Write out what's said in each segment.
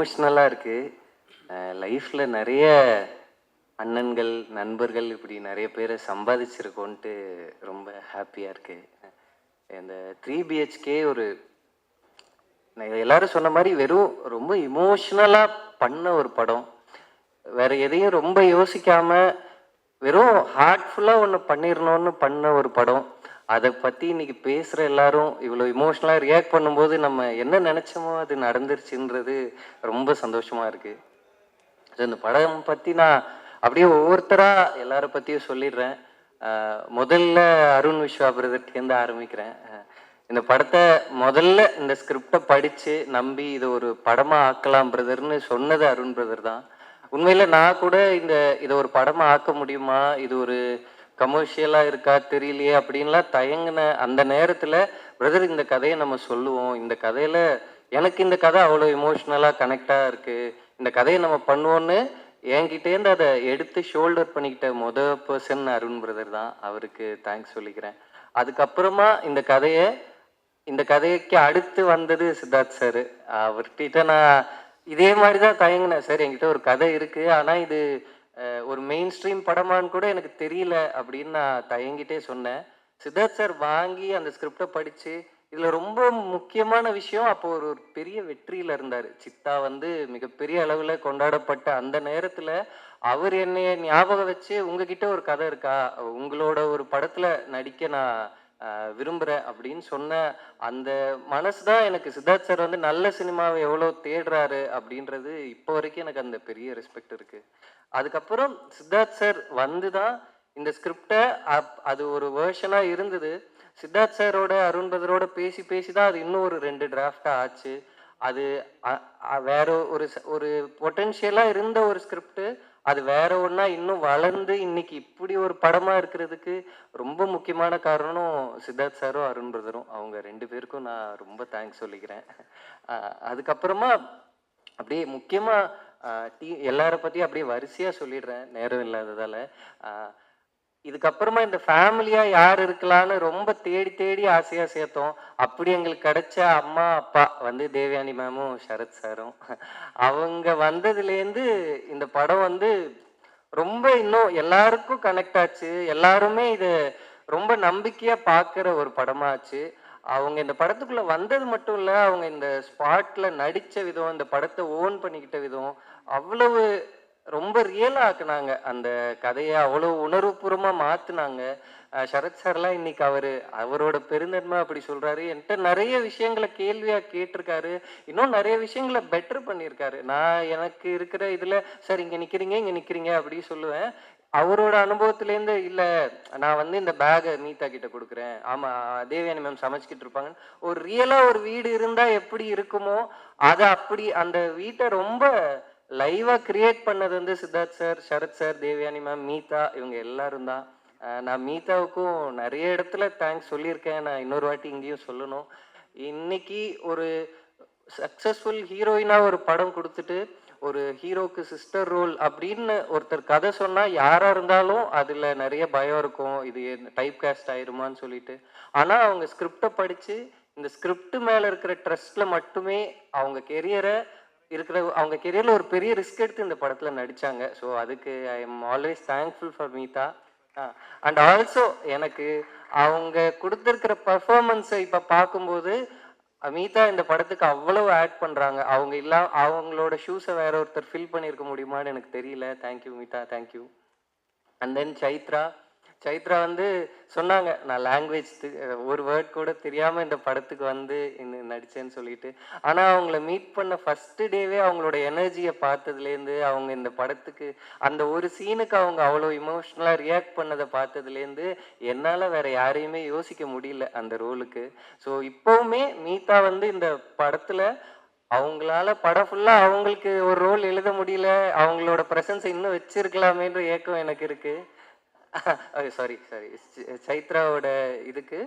எமோஷ்னலாக இருக்குது லைஃப்பில் நிறைய அண்ணன்கள் நண்பர்கள் இப்படி நிறைய பேரை சம்பாதிச்சிருக்கோன்ட்டு ரொம்ப ஹாப்பியாக இருக்குது இந்த த்ரீ பிஹெச்கே ஒரு எல்லாரும் சொன்ன மாதிரி வெறும் ரொம்ப இமோஷ்னலாக பண்ண ஒரு படம். வேற எதையும் ரொம்ப யோசிக்காமல் வெறும் ஹார்ட்ஃபுல்லாக ஒன்று பண்ணிடணும்னு பண்ண ஒரு படம். அதை பற்றி இன்னைக்கு பேசுகிற எல்லாரும் இவ்வளோ இமோஷ்னலாக ரியாக்ட் பண்ணும்போது நம்ம என்ன நினச்சோமோ அது நடந்துருச்சுன்றது ரொம்ப சந்தோஷமாக இருக்குது ஸோ இந்த படம் பற்றி நான் அப்படியே ஒவ்வொருத்தராக எல்லாரை பற்றியும் சொல்லிடுறேன். முதல்ல அருண் விஸ்வா பிரதர்கிட்டேருந்து ஆரம்பிக்கிறேன். இந்த படத்தை முதல்ல இந்த ஸ்கிரிப்டை படித்து நம்பி இதை ஒரு படமாக ஆக்கலாம் பிரதர்னு சொன்னது அருண் பிரதர் தான். உண்மையில் நான் கூட இந்த இதை ஒரு படமாக ஆக்க முடியுமா? இது ஒரு கமர்ஷியலாக இருக்கா தெரியலையே அப்படின்லாம் தயங்கின அந்த நேரத்தில் பிரதர் இந்த கதையை நம்ம சொல்லுவோம். இந்த கதையில் எனக்கு இந்த கதை அவ்வளோ இமோஷ்னலாக கனெக்டாக இருக்குது இந்த கதையை நம்ம பண்ணுவோன்னு என்கிட்டேருந்து அதை எடுத்து ஷோல்டர் பண்ணிக்கிட்ட முத பர்சன் அருண் பிரதர் தான். அவருக்கு தேங்க்ஸ் சொல்லிக்கிறேன். அதுக்கப்புறமா இந்த கதையை இந்த கதைக்கு அடுத்து வந்தது சித்தார்த் சார் அவர்கிட்ட நான் இதே மாதிரி தான் தயங்கினேன். சார் என்கிட்ட ஒரு கதை இருக்குது ஆனால் இது ஒரு மெயின் ஸ்ட்ரீம் படமான்னு கூட எனக்கு தெரியல அப்படின்னு நான் தயங்கிட்டே சொன்னேன். சித்தார்த் சார் வாங்கி அந்த ஸ்கிரிப்டை படித்து இதில் ரொம்ப முக்கியமான விஷயம் அப்போ ஒரு ஒரு பெரிய வெற்றியில் இருந்தார். சித்தா வந்து மிகப்பெரிய அளவில் கொண்டாடப்பட்ட அந்த நேரத்தில் அவர் என்னைய ஞாபகம் வச்சு உங்ககிட்ட ஒரு கதை இருக்கா? உங்களோட ஒரு படத்தில் நடிக்க நான் விரும்புகிறேன் அப்படின்னு சொன்ன அந்த மனசு தான் எனக்கு சித்தார்த் சார் வந்து நல்ல சினிமாவை எவ்வளோ தேடுறாரு அப்படின்றது இப்போ வரைக்கும் எனக்கு அந்த பெரிய ரெஸ்பெக்ட் இருக்குது அதுக்கப்புறம் சித்தார்த் சார் வந்து தான் இந்த ஸ்கிரிப்டை அது ஒரு வேர்ஷனாக இருந்தது. சித்தார்த் சாரோட அருண்பதரோட பேசி பேசி தான் அது இன்னும் ஒரு ரெண்டு டிராஃப்டாக ஆச்சு. அது வேற ஒரு ஒரு பொட்டென்ஷியலாக இருந்த ஒரு ஸ்கிரிப்ட் அது வேற ஒன்றா இன்னும் வளர்ந்து இன்னைக்கு இப்படி ஒரு படமா இருக்கிறதுக்கு ரொம்ப முக்கியமான காரணம் சித்தார்த் சாரும் அருண் பிரதரும். அவங்க ரெண்டு பேருக்கும் நான் ரொம்ப தேங்க்ஸ் சொல்லிக்கிறேன். அதுக்கப்புறமா அப்படியே முக்கியமாக டீ எல்லார பற்றியும் அப்படியே வரிசையாக சொல்லிடுறேன். நேரம் இல்லாததால். இதுக்கப்புறமா இந்த ஃபேமிலியா யார் இருக்கலாம்னு ரொம்ப தேடி தேடி ஆசையா சேர்த்தோம். அப்படி எங்களுக்கு கிடைச்ச அம்மா அப்பா வந்து தேவயானி மேமும் சரத் சாரும். அவங்க வந்ததுலேருந்து இந்த படம் வந்து ரொம்ப இன்னும் எல்லாருக்கும் கனெக்ட் ஆச்சு. எல்லாருமே இது ரொம்ப நம்பிக்கையா பார்க்குற ஒரு படமாச்சு. அவங்க இந்த படத்துக்குள்ள வந்தது மட்டும் இல்லை அவங்க இந்த ஸ்பாட்ல நடித்த விதம் இந்த படத்தை ஓன் பண்ணிக்கிட்ட விதம் அவ்வளவு ரொம்ப ரியலா ஆக்குனாங்க. அந்த கதையை அவ்வளோ உணர்வுபூர்வமா மாத்துனாங்க. அஹ் சரத் சார்லாம் இன்னைக்கு அவரு அவரோட பெருந்தன்மை அப்படி சொல்றாரு. என்கிட்ட நிறைய விஷயங்களை கேள்வியா கேட்டிருக்காரு. இன்னும் நிறைய விஷயங்களை பெட்டர் பண்ணியிருக்காரு. நான் எனக்கு இருக்கிற இதுல சார் இங்க நிக்கிறீங்க இங்க நிக்கிறீங்க அப்படி சொல்லுவேன். அவரோட அனுபவத்திலேருந்து இல்லை நான் வந்து இந்த பேகை நீத்தா கிட்ட கொடுக்குறேன். ஆமாம் தேவியானி மேம் சமைச்சிக்கிட்டு இருப்பாங்க ஒரு ரியலாக ஒரு வீடு இருந்தால் எப்படி இருக்குமோ அதை அப்படி அந்த வீட்டை ரொம்ப லைவாக கிரியேட் பண்ணது வந்து Siddharth sir Sarath sir Devayani ma'am Meetha இவங்க எல்லாரும் தான். நான் மீதாவுக்கும் நிறைய இடத்துல தேங்க்ஸ் சொல்லியிருக்கேன். நான் இன்னொரு வாட்டி இங்கேயும் சொல்லணும். இன்னைக்கு ஒரு சக்ஸஸ்ஃபுல் ஹீரோயினாக ஒரு படம் கொடுத்துட்டு ஒரு ஹீரோக்கு சிஸ்டர் ரோல் அப்படின்னு ஒருத்தர் கதை சொன்னால் யாராக இருந்தாலும் அதில் நிறைய பயம் இருக்கும். இது டைப் காஸ்ட் ஆயிருமான்னு சொல்லிட்டு. ஆனால் அவங்க ஸ்கிரிப்டை படித்து இந்த ஸ்கிரிப்ட் மேலே இருக்கிற ட்ரஸ்ட்டில் மட்டுமே அவங்க கெரியரை இருக்கிற அவங்க கெரியரில் ஒரு பெரிய ரிஸ்க் எடுத்து இந்த படத்தில் நடிச்சாங்க. ஸோ அதுக்கு I am always thankful for Meetha and also எனக்கு அவங்க கொடுத்துருக்கிற பர்ஃபார்மன்ஸை இப்போ பார்க்கும்போது மீதா இந்த படத்துக்கு அவ்வளவு ஆட் பண்ணுறாங்க அவங்க இல்லா அவங்களோட ஷூஸை வேற ஒருத்தர் ஃபில் பண்ணியிருக்க முடியுமான்னு எனக்கு தெரியல. Thank you Meetha thank you and then Chaitra Chaitra வந்து சொன்னாங்க நான் லாங்குவேஜ் ஒரு வேர்ட் கூட தெரியாமல் இந்த படத்துக்கு வந்து நடித்தேன்னு நடிச்சேன்னு சொல்லிட்டு. ஆனால் அவங்கள மீட் பண்ண ஃபஸ்ட்டு டேவே அவங்களோட எனர்ஜியை பார்த்ததுலேருந்து அவங்க இந்த படத்துக்கு அந்த ஒரு சீனுக்கு அவங்க அவ்வளோ இமோஷ்னலாக ரியாக்ட் பண்ணதை பார்த்ததுலேருந்து என்னால் வேற யாரையுமே யோசிக்க முடியல அந்த ரோலுக்கு ஸோ இப்போவுமே மீதா வந்து இந்த படத்தில் அவங்களால படம் ஃபுல்லாக அவங்களுக்கு ஒரு ரோல் எழுத முடியல அவங்களோட ப்ரெசன்ஸை இன்னும் வச்சிருக்கலாமேன்ற ஏக்கம் எனக்கு இருக்குது சாரி சாரி சைத்ராவோட இதுக்கு.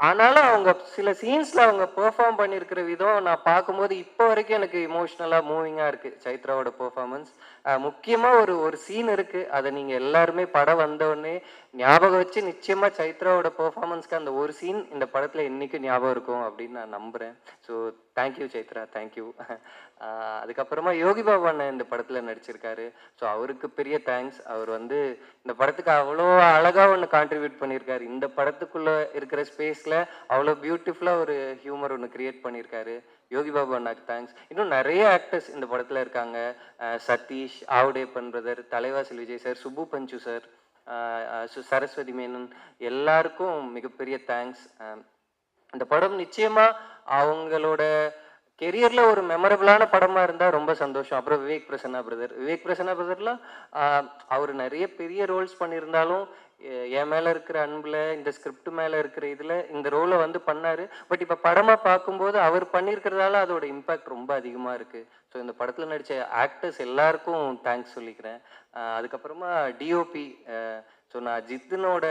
ஆனாலும் அவங்க சில சீன்ஸில் அவங்க பெர்ஃபார்ம் பண்ணியிருக்கிற விதம் நான் பார்க்கும்போது இப்போ வரைக்கும் எனக்கு இமோஷ்னலாக மூவிங்காக இருக்குது சைத்ராவோட பெர்ஃபார்மன்ஸ் முக்கியமாக ஒரு ஒரு சீன் இருக்குது அதை நீங்கள் எல்லாருமே படம் வந்தோடனே ஞாபகம் வச்சு நிச்சயமா சைத்ராவோட பெர்ஃபார்மன்ஸ்க்கு அந்த ஒரு சீன் இந்த படத்துல என்னைக்கும் ஞாபகம் இருக்கும் அப்படின்னு நான் நம்புறேன். ஸோ தேங்க்யூ சைத்ரா தேங்க்யூ அதுக்கப்புறமா யோகி பாபு அண்ணன் இந்த படத்துல நடிச்சிருக்காரு. ஸோ அவருக்கு பெரிய தேங்க்ஸ் அவர் வந்து இந்த படத்துக்கு அவ்வளோ அழகா ஒன்று கான்ட்ரிபியூட் பண்ணியிருக்காரு. இந்த படத்துக்குள்ள இருக்கிற ஸ்பேஸ்ல அவ்வளோ பியூட்டிஃபுல்லா ஒரு ஹியூமர் ஒன்று கிரியேட் பண்ணியிருக்காரு. யோகி பாபு அண்ணாக்கு தேங்க்ஸ் இன்னும் நிறைய ஆக்டர்ஸ் இந்த படத்துல இருக்காங்க. Sathish Sathish ஆவுடேப்பன் brother Thalaivasal Vijay sir Subbu Panju sir Saraswathi Menon எல்லாருக்கும் மிகப்பெரிய தேங்க்ஸ் இந்த படம் நிச்சயமாக அவங்களோட கெரியரில் ஒரு மெமரபிளான படமாக இருந்தால் ரொம்ப சந்தோஷம். அப்புறம் விவேக் பிரசன்னா பிரதர் விவேக் பிரசன்னா பிரதர்லாம் அவர் நிறைய பெரிய ரோல்ஸ் பண்ணியிருந்தாலும் என் மேலே இருக்கிற அன்பில் இந்த ஸ்கிரிப்ட் மேலே இருக்கிற இதில் இந்த ரோலை வந்து பண்ணார். பட் இப்போ படமாக பார்க்கும்போது அவர் பண்ணியிருக்கிறதால அதோட இம்பேக்ட் ரொம்ப அதிகமாக இருக்குது ஸோ இந்த படத்தில் நடித்த ஆக்டர்ஸ் எல்லாருக்கும் தேங்க்ஸ் சொல்லிக்கிறேன். அதுக்கப்புறமா டிஓபி ஸோ நான் ஜித்தினோட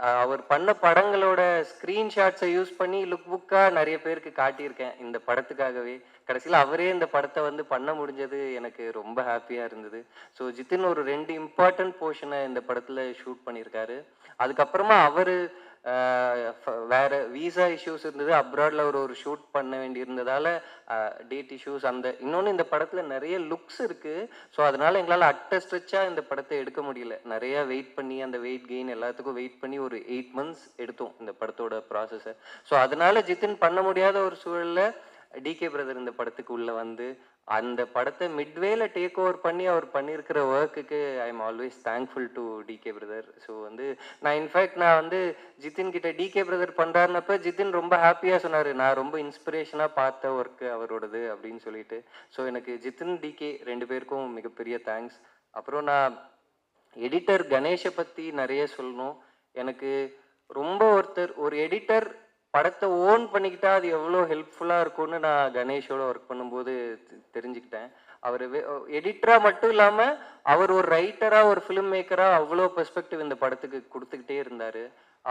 அவர் பண்ண படங்களோட ஸ்க்ரீன்ஷாட்ஸை யூஸ் பண்ணி லுக் புக்காக நிறைய பேருக்கு காட்டியிருக்கேன் இந்த படத்துக்காகவே. கடைசியில் அவரே இந்த படத்தை வந்து பண்ண முடிஞ்சது எனக்கு ரொம்ப ஹாப்பியாக இருந்தது. ஸோ ஜித்தின் ஒரு ரெண்டு இம்பார்ட்டன்ட் போர்ஷனை இந்த படத்தில் ஷூட் பண்ணியிருக்காரு. அதுக்கப்புறமா அவர் வேறு வீசா இஷ்யூஸ் இருந்தது. அப்ராடில் அவர் ஒரு ஷூட் பண்ண வேண்டியிருந்ததால் டேட் இஷ்யூஸ் அந்த இன்னொன்று இந்த படத்தில் நிறைய லுக்ஸ் இருக்குது ஸோ அதனால் எங்களால் அட்ட ஸ்ட்ரெச்சாக இந்த படத்தை எடுக்க முடியல. நிறையா வெயிட் பண்ணி அந்த வெயிட் கெயின் எல்லாத்துக்கும் வெயிட் பண்ணி ஒரு எயிட் மந்த்ஸ் எடுத்தோம் இந்த படத்தோட ப்ராசஸை ஸோ அதனால ஜித்தின் பண்ண முடியாத ஒரு சூழல்ல டிகே பிரதர் இந்த படத்துக்கு உள்ளே வந்து அந்த படத்தை மிட்வேல டேக் ஓவர் பண்ணி அவர் பண்ணியிருக்கிற ஒர்க்குக்கு I am always thankful to DK brother so வந்து நான் இன்ஃபேக்ட் நான் வந்து ஜித்தின் கிட்ட டிகே பிரதர் பண்ணுறாருனப்ப ஜித்தின் ரொம்ப ஹாப்பியாக சொன்னார். நான் ரொம்ப இன்ஸ்பிரேஷனாக பார்த்த ஒர்க்கு அவரோடது அப்படின்னு சொல்லிட்டு. ஸோ எனக்கு ஜித்தின் டிகே ரெண்டு பேருக்கும் மிகப்பெரிய தேங்க்ஸ் அப்புறம் நான் எடிட்டர் கணேஷை பற்றி நிறைய சொல்லணும். எனக்கு ரொம்ப ஒருத்தர் ஒரு எடிட்டர் படத்தை ஓன் பண்ணிக்கிட்டா அது எவ்வளோ ஹெல்ப்ஃபுல்லாக இருக்கும்னு நான் கணேஷோட ஒர்க் பண்ணும்போது தெரிஞ்சுக்கிட்டேன். அவர் எடிட்டராக மட்டும் இல்லாமல் அவர் ஒரு ரைட்டராக ஒரு ஃபிலிம் மேக்கராக அவ்வளோ பெர்ஸ்பெக்டிவ் இந்த படத்துக்கு கொடுத்துக்கிட்டே இருந்தார்.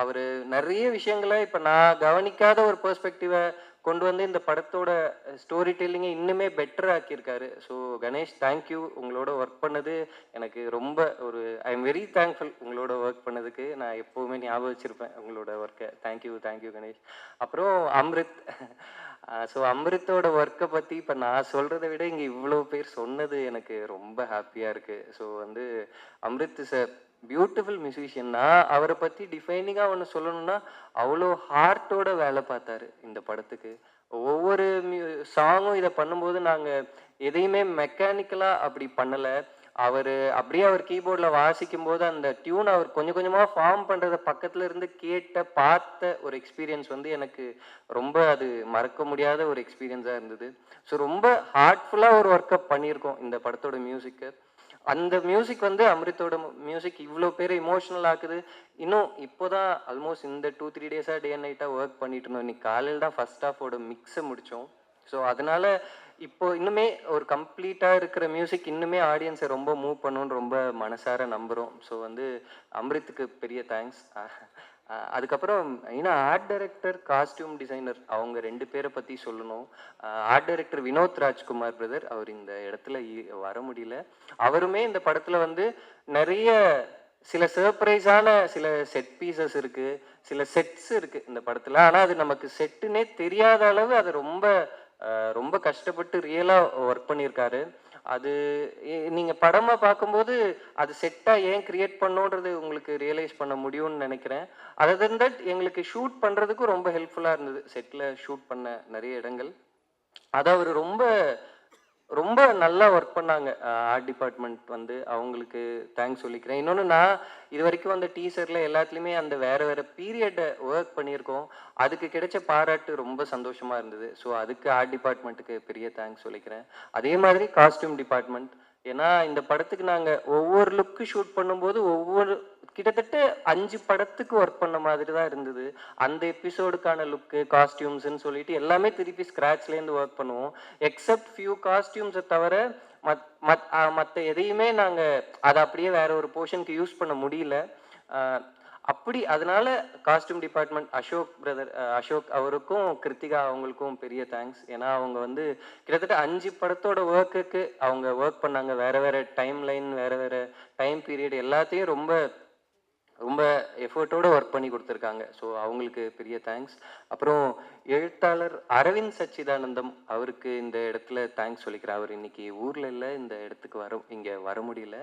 அவர் நிறைய விஷயங்களை இப்போ நான் கவனிக்காத ஒரு பெர்ஸ்பெக்டிவை கொண்டு வந்து இந்த படத்தோட ஸ்டோரி டெல்லிங்கை இன்னுமே பெட்டர் ஆக்கியிருக்காரு. ஸோ கணேஷ் தேங்க்யூ உங்களோட ஒர்க் பண்ணது எனக்கு ரொம்ப ஒரு ஐ எம் வெரி தேங்க்ஃபுல் உங்களோட ஒர்க் பண்ணதுக்கு. நான் எப்போவுமே ஞாபகம் வச்சுருப்பேன் உங்களோட ஒர்க்கை தேங்க்யூ தேங்க்யூ கணேஷ். அப்புறம் அம்ரித். ஸோ அம்ரித்தோட ஒர்க்கை பற்றி இப்போ நான் சொல்கிறத விட இங்கே இவ்வளோ பேர் சொன்னது எனக்கு ரொம்ப ஹாப்பியாக இருக்குது ஸோ வந்து அம்ரித் சார் பியூட்டிஃபுல் மியூசிஷியன்னா அவரை பற்றி டிஃபைனிங்காக ஒன்று சொல்லணும்னா அவ்வளோ ஹார்ட்டோட வேலை பார்த்தாரு இந்த படத்துக்கு. ஒவ்வொரு மியூ சாங்கும் இதை பண்ணும்போது நாங்கள் எதையுமே மெக்கானிக்கலாக அப்படி பண்ணலை. அவர் அப்படியே அவர் கீபோர்டில் வாசிக்கும் போது அந்த டியூன் அவர் கொஞ்சம் கொஞ்சமாக ஃபார்ம் பண்ணுறத பக்கத்தில் இருந்து கேட்ட பார்த்த ஒரு எக்ஸ்பீரியன்ஸ் வந்து எனக்கு ரொம்ப அது மறக்க முடியாத ஒரு எக்ஸ்பீரியன்ஸாக இருந்தது. ஸோ ரொம்ப ஹார்ட்ஃபுல்லாக ஒரு ஒர்க்கப் பண்ணியிருக்கோம் இந்த படத்தோட மியூசிக்கை அந்த மியூசிக் வந்து அமிர்தோட மியூசிக் இவ்வளோ பேர் இமோஷனல் ஆக்குது. இன்னும் இப்போதான் ஆல்மோஸ்ட் இந்த டூ த்ரீ டேஸாக டே அண்ட் நைட்டாக ஒர்க் பண்ணிட்டு இருந்தோம். இன்னைக்கு காலையில் தான் ஃபர்ஸ்ட் ஹாஃபோட மிக்ஸை முடித்தோம் ஸோ அதனால இப்போ இன்னுமே ஒரு கம்ப்ளீட்டாக இருக்கிற மியூசிக் இன்னுமே ஆடியன்ஸை ரொம்ப மூவ் பண்ணணும்னு ரொம்ப மனசார நம்புகிறோம் ஸோ வந்து அம்ரித்துக்கு பெரிய தேங்க்ஸ் அதுக்கப்புறம் ஏன்னா ஆர்ட் டைரக்டர் காஸ்டியூம் டிசைனர் அவங்க ரெண்டு பேரை பற்றி சொல்லணும். Art director Vinoth Rajkumar brother அவர் இந்த இடத்துல வர முடியல. அவருமே இந்த படத்தில் வந்து நிறைய சில சர்ப்ரைஸான சில செட் பீசஸ் இருக்கு சில செட்ஸ் இருக்கு இந்த படத்துல. ஆனா அது நமக்கு செட்டுனே தெரியாத அளவு அது ரொம்ப ரொம்ப கஷ்டப்பட்டு ரியலா ஒர்க் பண்ணியிருக்காரு. அது நீங்கள் நீங்க படமா பார்க்கும்போது அது செட்டா ஏன் கிரியேட் பண்ணோன்றது உங்களுக்கு ரியலைஸ் பண்ண முடியும்னு நினைக்கிறேன். அதர் தட் எங்களுக்கு ஷூட் பண்ணுறதுக்கும் ரொம்ப ஹெல்ப்ஃபுல்லா இருந்தது. செட்ல ஷூட் பண்ண நிறைய இடங்கள். அதை அவர் ரொம்ப ரொம்ப நல்லா ஒர்க் பண்ணாங்க. ஆர்ட் டிபார்ட்மெண்ட் வந்து அவங்களுக்கு தேங்க்ஸ் சொல்லிக்கிறேன். இன்னொன்று நான் இது வரைக்கும் அந்த டீசரில் எல்லாத்துலேயுமே அந்த வேறு வேறு பீரியடை ஒர்க் பண்ணியிருக்கோம். அதுக்கு கிடைச்ச பாராட்டு ரொம்ப சந்தோஷமாக இருந்தது. ஸோ அதுக்கு ஆர்ட் டிபார்ட்மெண்ட்டுக்கு பெரிய தேங்க்ஸ் சொல்லிக்கிறேன். அதே மாதிரி காஸ்டியூம் டிபார்ட்மெண்ட் ஏன்னா இந்த படத்துக்கு நாங்கள் ஒவ்வொரு லுக்கு ஷூட் பண்ணும்போது ஒவ்வொரு கிட்டத்தட்ட அஞ்சு படத்துக்கு ஒர்க் பண்ண மாதிரி தான் இருந்தது. அந்த எபிசோடுக்கான லுக்கு காஸ்டியூம்ஸ்னு சொல்லிட்டு எல்லாமே திருப்பி ஸ்க்ராட்ச்லேருந்து ஒர்க் பண்ணுவோம். எக்ஸப்ட் ஃபியூ காஸ்டியூம்ஸை தவிர மத் மத் மற்ற எதையுமே நாங்கள் அதை அப்படியே வேற ஒரு போர்ஷனுக்கு யூஸ் பண்ண முடியல. அப்படி அதனால costume department Ashok brother Ashok அவருக்கும் கிருத்திகா அவங்களுக்கும் பெரிய தேங்க்ஸ் ஏன்னா அவங்க வந்து கிட்டத்தட்ட அஞ்சு படத்தோட ஒர்க்குக்கு அவங்க ஒர்க் பண்ணாங்க. வேற வேற டைம் லைன் வேற வேற டைம் பீரியட் எல்லாத்தையும் ரொம்ப ரொம்ப எஃபர்ட்டோட ஒர்க் பண்ணி கொடுத்துருக்காங்க. ஸோ அவங்களுக்கு பெரிய தேங்க்ஸ் அப்புறம் எழுத்தாளர் அரவிந்த் சச்சிதானந்தம் அவருக்கு இந்த இடத்துல தேங்க்ஸ் சொல்லிக்கிறார். அவர் இன்னைக்கு ஊரில் இல்லை இந்த இடத்துக்கு வர இங்கே வர முடியல.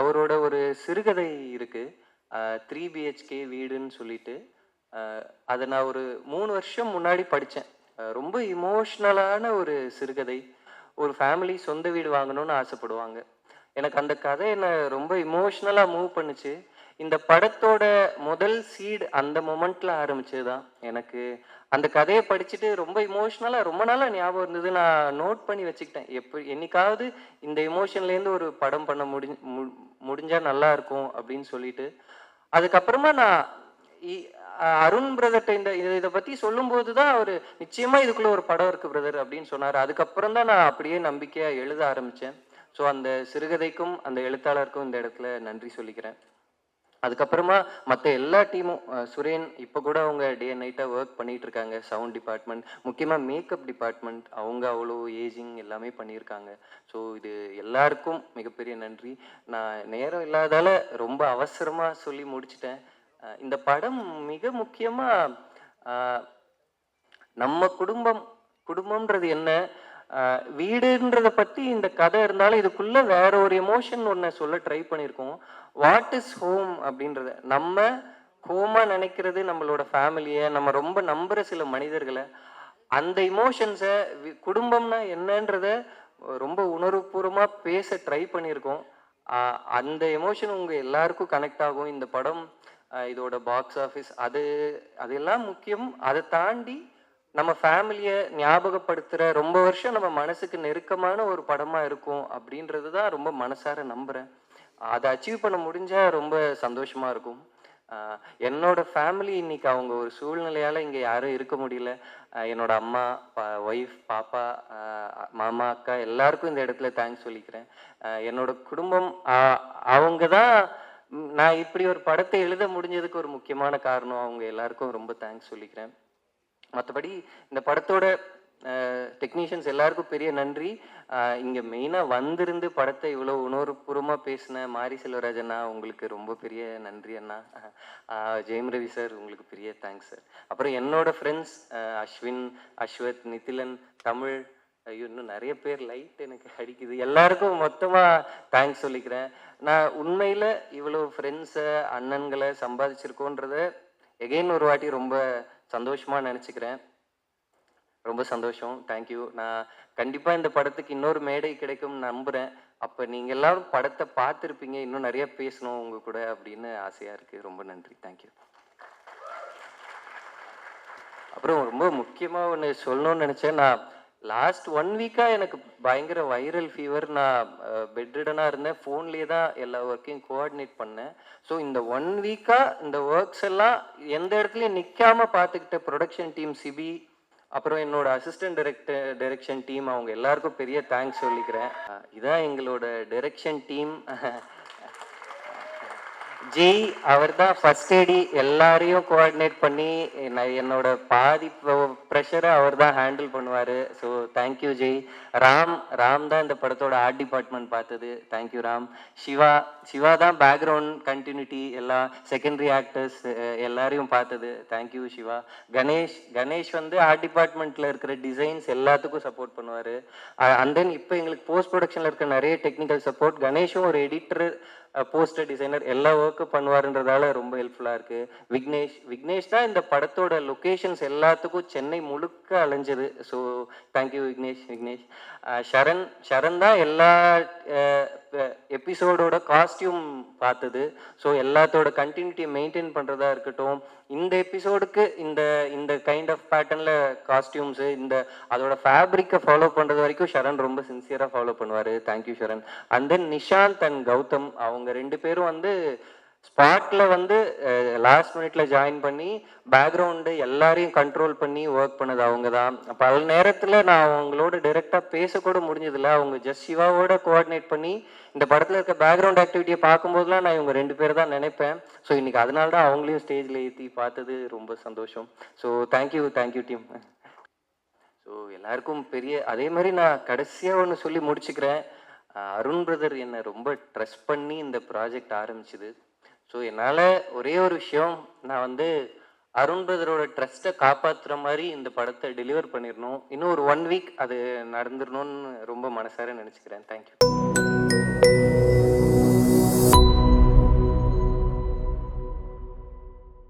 அவரோட ஒரு சிறுகதை இருக்குது த்ரீ பிஹெச்கே வீடுன்னு சொல்லிட்டு அதை நான் ஒரு மூணு வருஷம் முன்னாடி படித்தேன் ரொம்ப இமோஷ்னலான ஒரு சிறுகதை. ஒரு ஃபேமிலி சொந்த வீடு வாங்கணும்னு ஆசைப்படுவாங்க. எனக்கு அந்த கதை என்னை ரொம்ப இமோஷ்னலாக மூவ் பண்ணுச்சு. இந்த படத்தோட முதல் சீட் அந்த மொமெண்ட்ல ஆரம்பிச்சதுதான் எனக்கு. அந்த கதையை படிச்சுட்டு ரொம்ப இமோஷனலா ரொம்ப நாளாக ஞாபகம் இருந்தது. நான் நோட் பண்ணி வச்சுக்கிட்டேன். எப்போ என்னைக்காவது இந்த இமோஷன்லேருந்து ஒரு படம் பண்ண முடி மு- முடிஞ்சா நல்லா இருக்கும் அப்படின்னு சொல்லிட்டு. அதுக்கப்புறமா நான் இ- அருண் பிரதர்கிட்ட இந்த இதை இதை பற்றி சொல்லும்போது தான் அவர் நிச்சயமாக இதுக்குள்ளே ஒரு படம் இருக்குது பிரதர் அப்படின்னு சொன்னார். அதுக்கப்புறம் தான் நான் அப்படியே நம்பிக்கையாக எழுத ஆரம்பித்தேன் ஸோ அந்த சிறுகதைக்கும் அந்த எழுத்தாளருக்கும் இந்த இடத்துல நன்றி சொல்லிக்கிறேன். அதுக்கப்புறமா மற்ற எல்லா டீமும் சுரேன் இப்போ கூட அவங்க டே நைட்டாக ஒர்க் பண்ணிட்டு இருக்காங்க சவுண்ட் டிபார்ட்மெண்ட் முக்கியமாக மேக்கப் டிபார்ட்மெண்ட் அவங்க அவ்வளோ ஏஜிங் எல்லாமே பண்ணியிருக்காங்க. ஸோ இது எல்லாருக்கும் மிகப்பெரிய நன்றி. நான் நேரம் இல்லாதால ரொம்ப அவசரமாக சொல்லி முடிச்சிட்டேன். இந்த படம் மிக முக்கியமாக நம்ம குடும்பம் குடும்பம்ன்றது என்ன? வீடுன்றத பத்தி இந்த கதை இருந்தாலும் இதுக்குள்ள வேற ஒரு எமோஷன் ஒன்ன சொல்ல ட்ரை பண்ணியிருக்கோம். வாட் இஸ் ஹோம் அப்படின்றத. நம்ம ஹோமா நினைக்கிறது நம்மளோட ஃபேமிலியை நம்ம ரொம்ப நம்புற சில மனிதர்களை அந்த இமோஷன்ஸை குடும்பம்னா என்னன்றத ரொம்ப உணர்வுபூர்வமா பேச ட்ரை பண்ணியிருக்கோம். அந்த எமோஷன் உங்க எல்லாருக்கும் கனெக்ட் ஆகும். இந்த படம் இதோட பாக்ஸ் ஆஃபீஸ் அது அதெல்லாம் முக்கியம். அதை தாண்டி நம்ம ஃபேமிலியை ஞாபகப்படுத்துகிற ரொம்ப வருஷம் நம்ம மனசுக்கு நெருக்கமான ஒரு படமாக இருக்கும் அப்படின்றது தான் ரொம்ப மனசார நம்புகிறேன் அதை அச்சீவ் பண்ண முடிஞ்சால் ரொம்ப சந்தோஷமாக இருக்கும். என்னோட ஃபேமிலி இன்னைக்கு அவங்க ஒரு சூழ்நிலையால் இங்கே யாரும் இருக்க முடியல. என்னோட அம்மா பா ஒய்ஃப் பாப்பா மாமா அக்கா எல்லாருக்கும் இந்த இடத்துல தேங்க்ஸ் சொல்லிக்கிறேன். என்னோட குடும்பம் அவங்க தான் நான் இப்படி ஒரு படத்தை எழுத முடிஞ்சதுக்கு ஒரு முக்கியமான காரணம். அவங்க எல்லாருக்கும் ரொம்ப தேங்க்ஸ் சொல்லிக்கிறேன். மற்றபடி இந்த படத்தோட டெக்னீஷியன்ஸ் எல்லாருக்கும் பெரிய நன்றி. இங்கே இங்க வந்திருந்து படத்தை இவ்வளோ உணர்வுபூர்வமாக பேசின மாரி செல்வராஜ் அண்ணா உங்களுக்கு ரொம்ப பெரிய நன்றி அண்ணா. ஜெயம் ரவி சார் உங்களுக்கு பெரிய தேங்க்ஸ் சார் அப்புறம் என்னோட ஃப்ரெண்ட்ஸ் அஸ்வின் அஸ்வத் நிதிலன் தமிழ் ஐயோ இன்னும் நிறைய பேர் லைட் எனக்கு அடிக்குது. எல்லாருக்கும் மொத்தமாக தேங்க்ஸ் சொல்லிக்கிறேன். நான் உண்மையில் இவ்வளோ ஃப்ரெண்ட்ஸை அண்ணன்களை சம்பாதிச்சிருக்கோன்றத எகைன் ஒரு வாட்டி ரொம்ப சந்தோஷமாக நினச்சிக்கிறேன். ரொம்ப சந்தோஷம். தேங்க்யூ நான் கண்டிப்பாக இந்த படத்துக்கு இன்னொரு மேடை கிடைக்கும் நம்புகிறேன் அப்போ நீங்கள் எல்லாரும் படத்தை பார்த்துருப்பீங்க. இன்னும் நிறைய பேசணும் உங்கள் கூட அப்படின்னு ஆசையாக இருக்குது ரொம்ப நன்றி. தேங்க்யூ அப்புறம் ரொம்ப முக்கியமாக ஒன்று சொல்லணும்னு நினச்சேன். நான் லாஸ்ட் ஒன் வீக்காக எனக்கு பயங்கர வைரல் ஃபீவர் நான் பெட்ரிடனாக இருந்தேன். ஃபோன்லேயே தான் எல்லா ஒர்க்கையும் கோஆர்டினேட் பண்ணேன். ஸோ இந்த ஒன் வீக்காக இந்த ஒர்க்ஸ் எல்லாம் எந்த இடத்துலையும் நிற்காம பார்த்துக்கிட்ட ப்ரொடக்ஷன் டீம் சிபி அப்புறம் என்னோட அசிஸ்டன்ட் டைரக்டர் டைரக்ஷன் டீம் அவங்க எல்லாருக்கும் பெரிய தேங்க்ஸ் சொல்லிக்கிறேன். இதான் எங்களோட டைரக்ஷன் டீம் ஜெய் அவர் தான் ஃபர்ஸ்ட் ஏடி எல்லாரையும் கோஆர்டினேட் பண்ணி நான் என்னோட பாதி ப்ரெஷரை அவர் தான் ஹேண்டில் பண்ணுவார். So thank you Jai Ram Ram தான் இந்த படத்தோட ஆர்ட் டிபார்ட்மெண்ட் பார்த்தது. Thank you Ram. Siva Siva தான் பேக்ரவுண்ட் கண்டினியூட்டி எல்லா செகண்டரி ஆக்டர்ஸ் எல்லாரையும் பார்த்தது. தேங்க்யூ சிவா. கணேஷ் கணேஷ் வந்து ஆர்ட் டிபார்ட்மெண்ட்டில் இருக்கிற டிசைன்ஸ் எல்லாத்துக்கும் சப்போர்ட் பண்ணுவார். அண்ட் தென் இப்போ எங்களுக்கு போஸ்ட் ப்ரொடக்ஷனில் இருக்க நிறைய டெக்னிக்கல் சப்போர்ட் கணேஷும் ஒரு எடிட்டர் போஸ்டர் டிசைனர் எல்லா ஒர்க்கும் பண்ணுவாருன்றதால ரொம்ப ஹெல்ப்ஃபுல்லாக இருக்கு. விக்னேஷ் விக்னேஷ் தான் இந்த படத்தோட லொகேஷன்ஸ் எல்லாத்துக்கும் சென்னை முழுக்க அலைஞ்சது. So thank you Vignesh Vignesh. Sharan Sharan தான் எல்லா எபிசோடோட காஸ்டியூம் பார்த்தது. ஸோ எல்லாத்தோட கண்டினியூட்டியை மெயின்டைன் பண்ணுறதா இருக்கட்டும் இந்த எபிசோடுக்கு இந்த இந்த கைண்ட் ஆஃப் பேட்டர்னில் காஸ்டியூம்ஸு இந்த அதோட ஃபேப்ரிக்கை ஃபாலோ பண்ணுறது வரைக்கும் ஷரண் ரொம்ப சின்சியராக ஃபாலோ பண்ணுவார். Thank you Sharan and then Nishanth and Gautham அவங்க ரெண்டு பேரும் வந்து ஸ்பாட்டில் வந்து லாஸ்ட் மினிட்ல ஜாயின் பண்ணி பேக்ரவுண்டு எல்லாரையும் கண்ட்ரோல் பண்ணி ஒர்க் பண்ணது அவங்க தான் பல நேரத்தில் நான் அவங்களோட டைரெக்டாக பேசக்கூட முடிஞ்சதில்ல. அவங்க ஜஸ்ட் சிவாவோட கோஆர்டினேட் பண்ணி இந்த படத்தில் இருக்க பேக்ரவுண்ட் ஆக்டிவிட்டியை பார்க்கும்போதுலாம் நான் இவங்க ரெண்டு பேர் தான் நினைப்பேன். ஸோ இன்னைக்கு அதனால தான் அவங்களையும் ஸ்டேஜில் ஏற்றி பார்த்தது ரொம்ப சந்தோஷம். So thank you thank you team so எல்லாருக்கும் பெரிய அதே மாதிரி நான் கடைசியாக ஒன்று சொல்லி முடிச்சுக்கிறேன். அருண் பிரதர் என்னை ரொம்ப ட்ரெஸ் பண்ணி இந்த ப்ராஜெக்ட் ஆரம்பிச்சுது. ஸோ என்னால் ஒரே ஒரு விஷயம் நான் வந்து அருண் பிரதரோட ட்ரஸ்ட்டை காப்பாற்றுற மாதிரி இந்த படத்தை டெலிவர் பண்ணிடணும் இன்னும் ஒரு ஒன் வீக் அது நடந்துடணும்னு ரொம்ப மனசார நினச்சிக்கிறேன். தேங்க்யூ